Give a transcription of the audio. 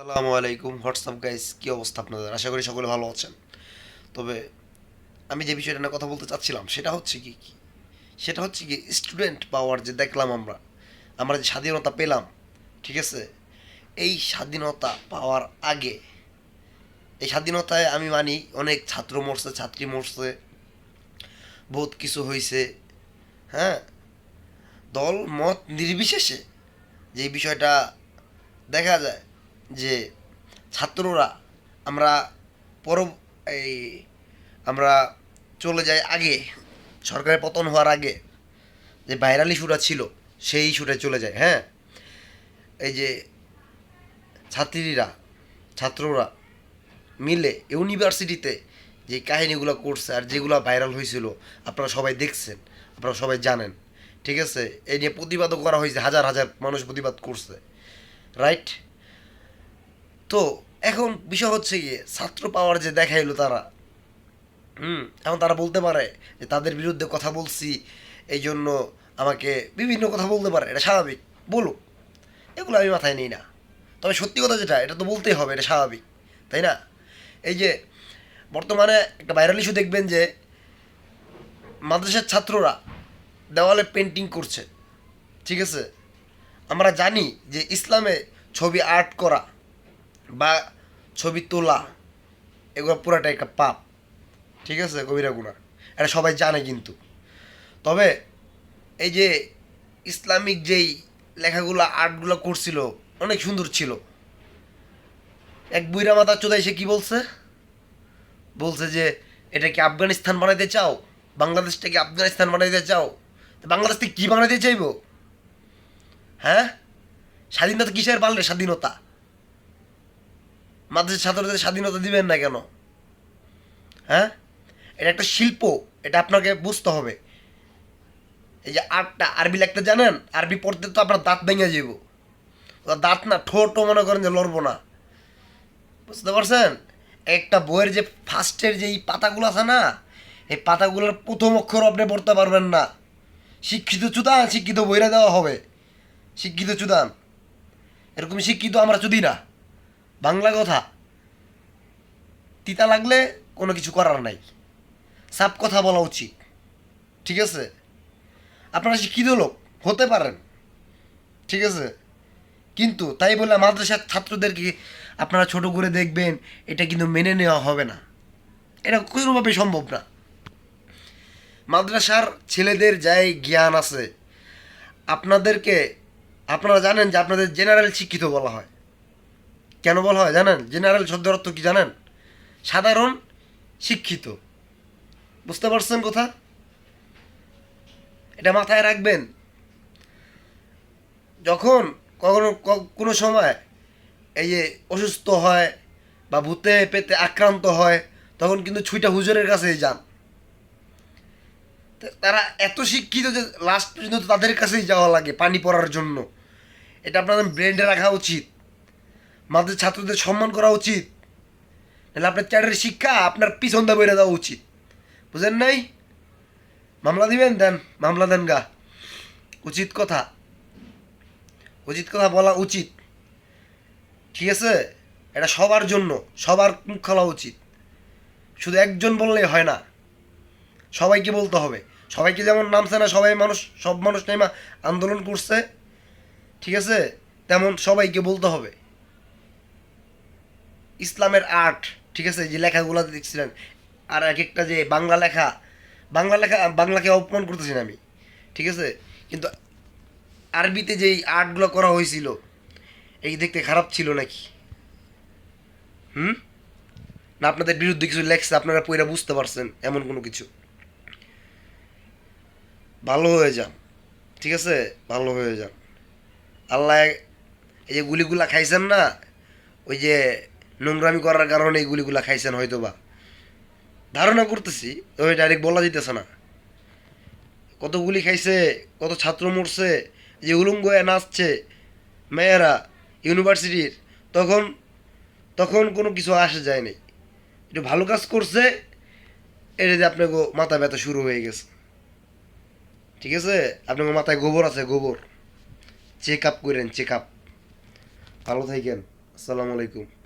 আসসালামু আলাইকুম, WhatsApp guys, কী অবস্থা আপনাদের? আশা করি সকলে ভালো আছেন। তবে আমি যে বিষয়টা নিয়ে কথা বলতে চাচ্ছিলাম, সেটা হচ্ছে কি কি? সেটা হচ্ছে কি স্টুডেন্ট পাওয়ার যে দেখলাম আমরা আমরা যে স্বাধীনতা পেলাম, ঠিক আছে? এই স্বাধীনতা পাওয়ার আগে, এই স্বাধীনতায় আমি মানি অনেক ছাত্র মরছে, ছাত্রী মরছে, বহুত কিছু হয়েছে হ্যাঁ? দল, মত নির্বিশেষে যে বিষয়টা দেখা যায় যে ছাত্ররা আমরা পর এই আমরা চলে যাই আগে, সরকারের পতন হওয়ার আগে, যে ভাইরাল ইস্যুটা ছিল, সেই ইস্যুটা চলে যায় হ্যাঁ? এই যে ছাত্রীরা, ছাত্ররা মিলে ইউনিভার্সিটিতে যে কাহিনিগুলো করছে আর যেগুলো ভাইরাল হয়েছিল, আপনারা সবাই দেখছেন, আপনারা সবাই জানেন, ঠিক আছে? এই নিয়ে প্রতিবাদও করা হয়েছে, হাজার হাজার মানুষ প্রতিবাদ করছে রাইট তো এখন বিষয় হচ্ছে গিয়ে, ছাত্র পাওয়ার যে দেখাইলো তারা, হুম, এখন তারা বলতে পারে যে তাদের বিরুদ্ধে কথা বলছি এই জন্য আমাকে বিভিন্ন কথা বলতে পারে, এটা স্বাভাবিক, বলুক, এগুলো আমি মাথায় নিই না। তবে সত্যি কথা যেটা, এটা তো বলতেই হবে, এটা স্বাভাবিক, তাই না? এই যে, বর্তমানে একটা ভাইরাল ইস্যু দেখবেন যে, মাদ্রাসার ছাত্ররা দেওয়ালে পেন্টিং করছে, ঠিক আছে? আমরা জানি যে ইসলামে ছবি আর্ট করা বা ছবি তোলা, এগুলো পুরাটা একটা পাপ। ঠিক আছে, কবিরা গুণা। এটা সবাই জানে কিন্তু। তবে এই যে ইসলামিক যেই লেখাগুলো, আর্টগুলো করছিল, অনেক সুন্দর ছিল। এক বুইরা মাতা চোদাই সে কি বলছে? বলছে যে, এটা কি আফগানিস্তান বানাইতে চাও? বাংলাদেশটাকে আফগানিস্তান বানাইতে চাও? বাংলাদেশ থেকে কী বানাইতে চাইব? হ্যাঁ? স্বাধীনতা কিসের পারলে স্বাধীনতা। মাদ্রাসার ছাত্রদের স্বাধীনতা দিবেন না কেন? হ্যাঁ? এটা একটা শিল্প, এটা আপনাকে বুঝতে হবে। এই যে আটটা, আরবি লিখতে জানেন? আরবি পড়তে তো আপনার দাঁত ভেঙে যাব দাঁত না ঠোঁটও মনে করেন যে লড়বো না। বুঝতে পারছেন? একটা বইয়ের যে ফার্স্টের যে এই পাতাগুলো আছে না, এই পাতাগুলোর প্রথম অক্ষর আপনি পড়তে পারবেন না। শিক্ষিত চুদান, শিক্ষিত বইরা দেওয়া হবে। শিক্ষিত চুদান। এরকম শিক্ষিত আমরা চুদি না। বাংলা কথা। তিতা লাগলে কোনো কিছু করার নাই। সাপ কথা বলা উচিত। ঠিক আছে? আপনারা শিক্ষিত লোক হতে পারেন। ঠিক আছে? কিন্তু তাই বলে মাদ্রাসার ছাত্রদেরকে আপনারা ছোট করে দেখবেন, এটা কিন্তু মেনে নেওয়া হবে না। এটা কোনোভাবে সম্ভব না। মাদ্রাসার ছেলেদের যাই জ্ঞান আছে, আপনাদেরকে, আপনারা জানেন যে আপনাদের জেনারেল শিক্ষিত বলা হয়। কেন বলা হয় জানেন? জেনারেল শব্দের অর্থ কি জানেন? সাধারণ, শিক্ষিত। বুঝতে পারছেন কথা? এটা মাথায় রাখবেন। যখন কখনো কোনো সময় এই যে অসুস্থ হয় বা ভূতে পেতে আক্রান্ত হয়, তখন কিন্তু ছুইটা হুজুরের কাছেই যান। তারা এত শিক্ষিত যে লাস্ট পর্যন্ত তাদের কাছেই যাওয়া লাগে পানি পড়ার জন্য। এটা আপনাদের ব্রেন্ডে রাখা উচিত। মাদের ছাত্রদের সম্মান করা উচিত। নাহলে আপনার চ্যাটের শিক্ষা আপনার পিছন দা বইরে দেওয়া উচিত। বুঝেন নাই? মামলা দিবেন, দেন, মামলা দেন গা। উচিত কথা। উচিত কথা বলা উচিত। ঠিক আছে? এটা সবার জন্য, সবার মুখ খোলা উচিত। শুধু একজন বললেই হয় না। সবাইকে বলতে হবে। সবাইকে যেমন নামছে না, সবাই মানুষ, সব মানুষ নেমা আন্দোলন করছে। ঠিক আছে? তেমন সবাইকে বলতে হবে। ইসলামের আর্ট, ঠিক আছে, যে লেখাগুলো দেখছিলেন। আর এক একটা যে বাংলা লেখা বাংলা লেখা, বাংলাকে অপমান করতেছি না আমি, ঠিক আছে? কিন্তু আরবিতে যেই আর্টগুলো করা হয়েছিল, এই দেখতে খারাপ ছিল নাকি? হুম? না, আপনাদের বিরুদ্ধে কিছু লেখছে, আপনারা পইরা বুঝতে পারছেন, এমন কোনো কিছু। ভালো হয়ে যান, ঠিক আছে? ভালো হয়ে যান। আল্লাহ এই যে গুলিগুলা খাইছেন না, ওই যে নোংরামি করার কারণে এই গুলিগুলা খাইছেন হয়তো বা ধারণা করতেছি, তবে ডাইরেক্ট বলা যেতেছে না। কত গুলি খাইছে, কত ছাত্র মরছে, যে উলুঙ্গ নাচছে, মেয়েরা ইউনিভার্সিটির, তখন তখন কোনো কিছু আসে যায়নি একটু ভালো কাজ করছে, এটা যে আপনাকে মাথা ব্যথা শুরু হয়ে গেছে। ঠিক আছে? আপনার মাথায় গোবর আছে, গোবর। চেক আপ করেন চেক আপ ভালো থাকেন। আসসালামু আলাইকুম।